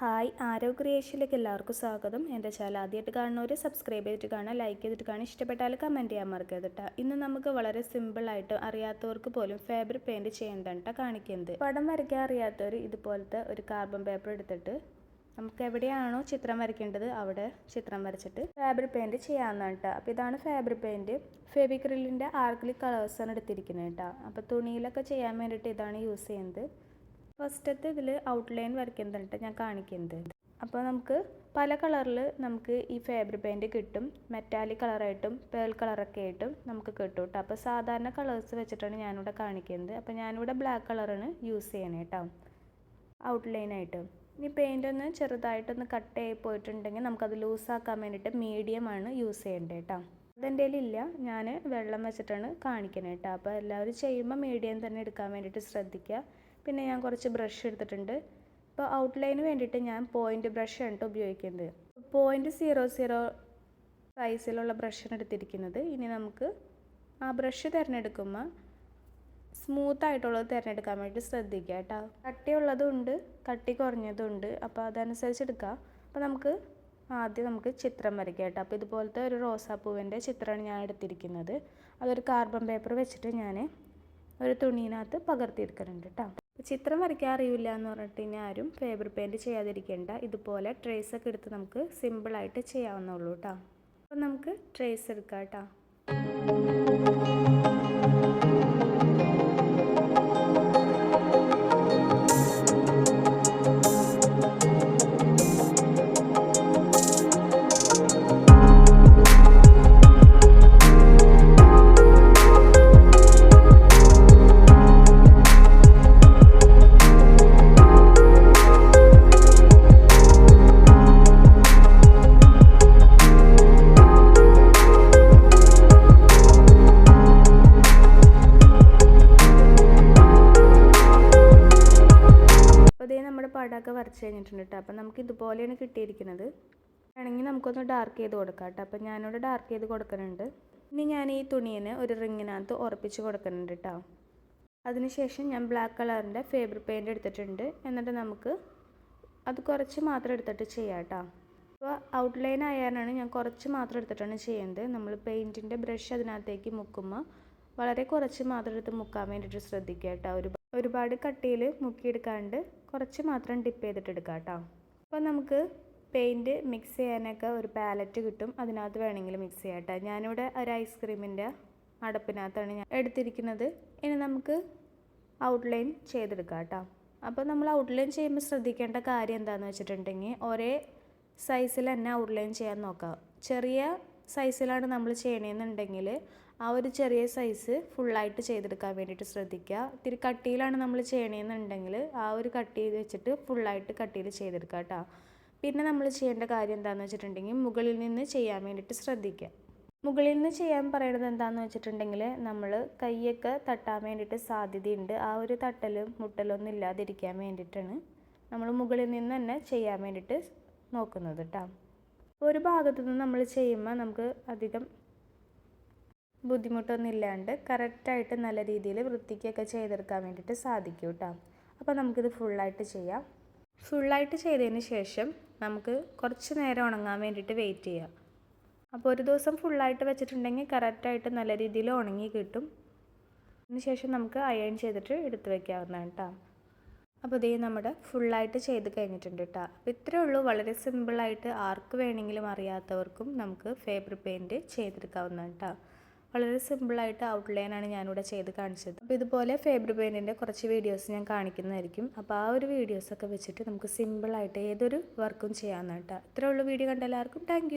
Hi ആരോ എല്ലാവർക്കും സ്വാഗതം. എന്റെ ചാനൽ ആദ്യമായിട്ട് കാണുന്നവർ സബ്സ്ക്രൈബ് ചെയ്തിട്ട് കാണുക ലൈക്ക് ചെയ്തിട്ട് കാണുക. ഇഷ്ടപ്പെട്ടാൽ കമന്റ് ചെയ്യാൻ മറക്കരുത് കേട്ടോ ഇന്ന് നമുക്ക് വളരെ സിമ്പിളായിട്ട് അറിയാത്തവർക്ക് പോലും ഫാബ്രിക് പെയിന്റ് ചെയ്യേണ്ടതാണ് കേട്ടോ കാണിക്കുന്നത്. പടം വരയ്ക്കാൻ അറിയാത്തവർ ഇതുപോലത്തെ ഒരു കാർബൺ പേപ്പർ എടുത്തിട്ട് നമുക്ക് എവിടെയാണോ ചിത്രം വരയ്ക്കേണ്ടത് അവിടെ ചിത്രം വരച്ചിട്ട് ഫാബ്രിക് പെയിന്റ് ചെയ്യാവുന്നതാണ് കേട്ടോ അപ്പോൾ ഇതാണ് ഫാബ്രിക് പെയിന്റ് ഫെബിക്രിലിന്റെ ആർക്കിലി കളേഴ്സാണ് എടുത്തിരിക്കുന്നത് കേട്ടോ അപ്പോൾ തുണിയിലൊക്കെ ചെയ്യാൻ വേണ്ടിയിട്ട് ഇതാണ് യൂസ് ചെയ്യുന്നത്. ഫസ്റ്റത്തെ ഇതിൽ ഔട്ട്ലൈൻ വരയ്ക്കുന്നതാണ് ഞാൻ കാണിക്കുന്നത്. അപ്പോൾ നമുക്ക് പല കളറിൽ നമുക്ക് ഈ ഫാബ്രിക് പെയിന്റ് കിട്ടും മെറ്റാലിക് കളറായിട്ടും പേൾ കളറൊക്കെ ആയിട്ടും നമുക്ക് കിട്ടും കേട്ടോ അപ്പോൾ സാധാരണ കളേഴ്സ് വെച്ചിട്ടാണ് ഞാനിവിടെ കാണിക്കുന്നത്. അപ്പോൾ ഞാനിവിടെ ബ്ലാക്ക് കളറാണ് യൂസ് ചെയ്യണേ കേട്ടോ ഔട്ട്ലൈനായിട്ട് ഇനി പെയിന്റ് ഒന്ന് ചെറുതായിട്ടൊന്ന് കട്ട് ആയി പോയിട്ടുണ്ടെങ്കിൽ നമുക്കത് ലൂസാക്കാൻ വേണ്ടിയിട്ട് മീഡിയമാണ് യൂസ് ചെയ്യേണ്ടത് കേട്ടോ അതെന്റെ ഇല്ല. ഞാൻ വെള്ളം വെച്ചിട്ടാണ് കാണിക്കണേ കേട്ടോ അപ്പോൾ എല്ലാവരും ചെയ്യുമ്പോൾ മീഡിയം തന്നെ എടുക്കാൻ വേണ്ടിയിട്ട് ശ്രദ്ധിക്കുക. പിന്നെ ഞാൻ കുറച്ച് ബ്രഷ് എടുത്തിട്ടുണ്ട്. ഇപ്പോൾ ഔട്ട്ലൈന് വേണ്ടിയിട്ട് ഞാൻ പോയിന്റ് ബ്രഷാണ് കേട്ടോ ഉപയോഗിക്കുന്നത്. പോയിന്റ് സീറോ സീറോ സൈസിലുള്ള ബ്രഷാണ് എടുത്തിരിക്കുന്നത്. ഇനി നമുക്ക് ആ ബ്രഷ് തിരഞ്ഞെടുക്കുമ്പോൾ സ്മൂത്ത് ആയിട്ടുള്ളത് തിരഞ്ഞെടുക്കാൻ വേണ്ടി ശ്രദ്ധിക്കുക കേട്ടോ കട്ടിയുള്ളതും ഉണ്ട് കട്ടി കുറഞ്ഞതും ഉണ്ട്. അപ്പോൾ അതനുസരിച്ച് എടുക്കുക അപ്പോൾ നമുക്ക് ആദ്യം നമുക്ക് ചിത്രം വരയ്ക്കാം കേട്ടോ അപ്പോൾ ഇതുപോലത്തെ ഒരു റോസാപ്പൂവിന്റെ ചിത്രമാണ് ഞാൻ എടുത്തിരിക്കുന്നത്. അതൊരു കാർബൺ പേപ്പർ വെച്ചിട്ട് ഞാൻ ഒരു തുണിയിനകത്ത് പകർത്തിയെടുക്കുന്നുണ്ട് കേട്ടോ ചിത്രം വരയ്ക്കാൻ അറിയില്ല എന്ന് പറഞ്ഞിട്ട് ഇനി ആരും ഫേബർ പെയിന്റ് ചെയ്യാതിരിക്കേണ്ട. ഇതുപോലെ ട്രേസ് ഒക്കെ എടുത്ത് നമുക്ക് സിമ്പിളായിട്ട് ചെയ്യാവുന്നുള്ളൂ കേട്ടോ അപ്പോൾ നമുക്ക് ട്രേസ് എടുക്കാം കേട്ടോ പടമൊക്കെ വരച്ച് കഴിഞ്ഞിട്ടുണ്ട് കേട്ടോ അപ്പം നമുക്ക് ഇതുപോലെയാണ് കിട്ടിയിരിക്കുന്നത്. വേണമെങ്കിൽ നമുക്കൊന്ന് ഡാർക്ക് ചെയ്ത് കൊടുക്കാം കേട്ടോ അപ്പം ഞാനിവിടെ ഡാർക്ക് ചെയ്ത് കൊടുക്കുന്നുണ്ട്. ഇനി ഞാൻ ഈ തുണിയെ ഒരു റിങ്ങിനകത്ത് ഉറപ്പിച്ച് കൊടുക്കുന്നുണ്ട് കേട്ടോ അതിനുശേഷം ഞാൻ ബ്ലാക്ക് കളറിന്റെ ഫേബർ പെയിന്റ് എടുത്തിട്ടുണ്ട്. എന്നിട്ട് നമുക്ക് അത് കുറച്ച് മാത്രം എടുത്തിട്ട് ചെയ്യാം കേട്ടോ അപ്പോൾ ഔട്ട്ലൈൻ ആയാലാണ് ഞാൻ കുറച്ച് മാത്രം എടുത്തിട്ടാണ് ചെയ്യുന്നത്. നമ്മൾ പെയിന്റിന്റെ ബ്രഷ് അതിനകത്തേക്ക് മുക്കുമ്പോൾ വളരെ കുറച്ച് മാത്രം എടുത്ത് മുക്കാൻ വേണ്ടിയിട്ട് ശ്രദ്ധിക്കുക കേട്ടോ ഒരു ഒരുപാട് കട്ടിയിൽ മുക്കിയെടുക്കാണ്ട് കുറച്ച് മാത്രം ഡിപ്പ് ചെയ്തിട്ട് എടുക്കാം കേട്ടോ അപ്പോൾ നമുക്ക് പെയിന്റ് മിക്സ് ചെയ്യാനൊക്കെ ഒരു പാലറ്റ് കിട്ടും. അതിനകത്ത് വേണമെങ്കിൽ മിക്സ് ചെയ്യാം കേട്ടോ ഞാനിവിടെ ഒരു ഐസ്ക്രീമിന്റെ അടപ്പിനകത്താണ് ഞാൻ എടുത്തിരിക്കുന്നത്. ഇനി നമുക്ക് ഔട്ട്ലൈൻ ചെയ്തെടുക്കാം കേട്ടോ അപ്പോൾ നമ്മൾ ഔട്ട്ലൈൻ ചെയ്യുമ്പോൾ ശ്രദ്ധിക്കേണ്ട കാര്യം എന്താണെന്ന് വെച്ചിട്ടുണ്ടെങ്കിൽ ഒരേ സൈസിൽ തന്നെ ഔട്ട്ലൈൻ ചെയ്യാൻ നോക്കാം. ചെറിയ സൈസിലാണ് നമ്മൾ ചെയ്യണമെന്നുണ്ടെങ്കിൽ ആ ഒരു ചെറിയ സൈസ് ഫുള്ളായിട്ട് ചെയ്തെടുക്കാൻ വേണ്ടിയിട്ട് ശ്രദ്ധിക്കുക. ഇത്തിരി കട്ടിയിലാണ് നമ്മൾ ചെയ്യണമെന്നുണ്ടെങ്കിൽ ആ ഒരു കട്ടി വെച്ചിട്ട് ഫുള്ളായിട്ട് കട്ടിയിൽ ചെയ്തെടുക്കുക കേട്ടോ. പിന്നെ നമ്മൾ ചെയ്യേണ്ട കാര്യം എന്താണെന്ന് വെച്ചിട്ടുണ്ടെങ്കിൽ മുകളിൽ നിന്ന് ചെയ്യാൻ വേണ്ടിയിട്ട് ശ്രദ്ധിക്കുക. മുകളിൽ നിന്ന് ചെയ്യാൻ പറയുന്നത് എന്താണെന്ന് വെച്ചിട്ടുണ്ടെങ്കിൽ നമ്മൾ കൈയൊക്കെ തട്ടാൻ വേണ്ടിയിട്ട് സാധ്യതയുണ്ട്. ആ ഒരു തട്ടലും മുട്ടലൊന്നും ഇല്ലാതിരിക്കാൻ വേണ്ടിയിട്ടാണ് നമ്മൾ മുകളിൽ നിന്ന് തന്നെ ചെയ്യാൻ വേണ്ടിയിട്ട് നോക്കുന്നത് കേട്ടോ. ഒരു ഭാഗത്തു നിന്ന് നമ്മൾ ചെയ്യുമ്പോൾ നമുക്ക് അധികം ബുദ്ധിമുട്ടൊന്നും ഇല്ലാണ്ട് കറക്റ്റായിട്ട് നല്ല രീതിയിൽ വൃത്തിക്കൊക്കെ ചെയ്തെടുക്കാൻ വേണ്ടിയിട്ട് സാധിക്കും കേട്ടോ. അപ്പോൾ നമുക്കിത് ഫുള്ളായിട്ട് ചെയ്യാം. ഫുള്ളായിട്ട് ചെയ്തതിന് ശേഷം നമുക്ക് കുറച്ച് നേരം ഉണങ്ങാൻ വേണ്ടിയിട്ട് വെയിറ്റ് ചെയ്യാം. അപ്പോൾ ഒരു ദിവസം ഫുള്ളായിട്ട് വെച്ചിട്ടുണ്ടെങ്കിൽ കറക്റ്റായിട്ട് നല്ല രീതിയിൽ ഉണങ്ങി കിട്ടും. അതിന് ശേഷം നമുക്ക് അയൺ ചെയ്തിട്ട് എടുത്ത് വയ്ക്കാവുന്നതാണ് കേട്ടോ. അപ്പോൾ ഇതേ നമ്മുടെ ഫുള്ളായിട്ട് ചെയ്ത് കഴിഞ്ഞിട്ടുണ്ട് കേട്ടോ അപ്പോൾ ഇത്രയേ ഉള്ളൂ. വളരെ സിമ്പിളായിട്ട് ആർക്ക് വേണമെങ്കിലും അറിയാത്തവർക്കും നമുക്ക് ഫേബർ പെയിന്റ് ചെയ്തെടുക്കാവുന്നതാണ് കേട്ടോ വളരെ സിമ്പിളായിട്ട് ഔട്ട്ലൈനാണ് ഞാനിവിടെ ചെയ്ത് കാണിച്ചത്. അപ്പോൾ ഇതുപോലെ ഫേബർ പെയിന്റിന്റെ കുറച്ച് വീഡിയോസ് ഞാൻ കാണിക്കുന്നതായിരിക്കും. അപ്പോൾ ആ ഒരു വീഡിയോസൊക്കെ വെച്ചിട്ട് നമുക്ക് സിമ്പിളായിട്ട് ഏതൊരു വർക്കും ചെയ്യാവുന്നതാണ് കേട്ടോ ഇത്രയേ ഉള്ളൂ. വീഡിയോ കണ്ട എല്ലാവർക്കും താങ്ക്